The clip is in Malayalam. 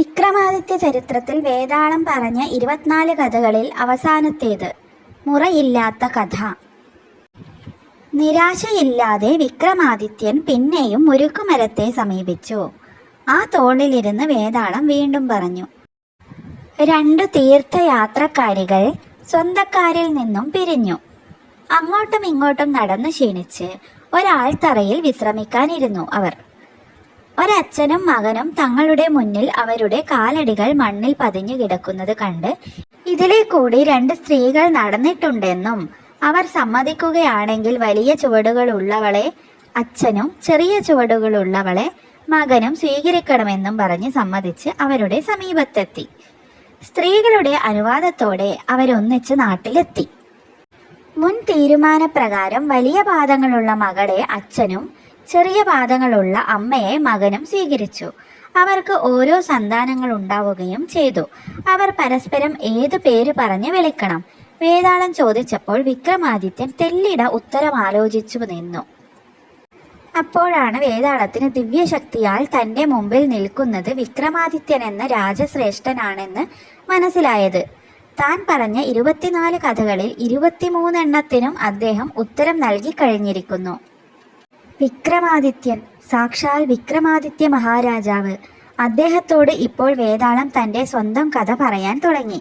വിക്രമാദിത്യ ചരിത്രത്തിൽ വേതാളം പറഞ്ഞ ഇരുപത്തിനാല് കഥകളിൽ അവസാനത്തേത്. മുറയില്ലാത്ത കഥ. നിരാശയില്ലാതെ വിക്രമാദിത്യൻ പിന്നെയും മുരുക്കുമരത്തെ സമീപിച്ചു. ആ തോളിലിരുന്ന് വേതാളം വീണ്ടും പറഞ്ഞു. രണ്ടു തീർത്ഥയാത്രക്കാരികൾ സ്വന്തക്കാരിൽ നിന്നും പിരിഞ്ഞു. അങ്ങോട്ടും ഇങ്ങോട്ടും നടന്നു ക്ഷീണിച്ച് ഒരാൾ തറയിൽ വിശ്രമിക്കാനിരുന്നു അവർ. ഒരച്ഛനും മകനും തങ്ങളുടെ മുന്നിൽ അവരുടെ കാലടികൾ മണ്ണിൽ പതിഞ്ഞു കിടക്കുന്നത് കണ്ട് ഇതിലെ കൂടി രണ്ട് സ്ത്രീകൾ നടന്നിട്ടുണ്ടെന്നും അവർ സമ്മതിക്കുകയാണെങ്കിൽ വലിയ ചുവടുകളുള്ളവളെ അച്ഛനും ചെറിയ ചുവടുകളുള്ളവളെ മകനും സ്വീകരിക്കണമെന്നും പറഞ്ഞ് സമ്മതിച്ച് അവരുടെ സമീപത്തെത്തി. സ്ത്രീകളുടെ അനുവാദത്തോടെ അവരൊന്നിച്ച് നാട്ടിലെത്തി. മുൻ തീരുമാനപ്രകാരം വലിയ പാദങ്ങളുള്ള മകളെ അച്ഛനും ചെറിയ പാദങ്ങളുള്ള അമ്മയെ മകനും സ്വീകരിച്ചു. അവർക്ക് ഓരോ സന്താനങ്ങൾ ഉണ്ടാവുകയും ചെയ്തു. അവർ പരസ്പരം ഏതു പേര് പറഞ്ഞ് വിളിക്കണം? വേതാളം ചോദിച്ചപ്പോൾ വിക്രമാദിത്യൻ തെല്ലിട ഉത്തരം ആലോചിച്ചു നിന്നു. അപ്പോഴാണ് വേതാളത്തിന് ദിവ്യശക്തിയാൽ തന്റെ മുമ്പിൽ നിൽക്കുന്നത് വിക്രമാദിത്യൻ എന്ന രാജശ്രേഷ്ഠനാണെന്ന് മനസ്സിലായത്. താൻ പറഞ്ഞ ഇരുപത്തിനാല് കഥകളിൽ ഇരുപത്തിമൂന്നെണ്ണത്തിനും അദ്ദേഹം ഉത്തരം നൽകി കഴിഞ്ഞിരിക്കുന്നു. വിക്രമാദിത്യൻ സാക്ഷാൽ വിക്രമാദിത്യ മഹാരാജാവ്. അദ്ദേഹത്തോട് ഇപ്പോൾ വേതാളം തന്റെ സ്വന്തം കഥ പറയാൻ തുടങ്ങി.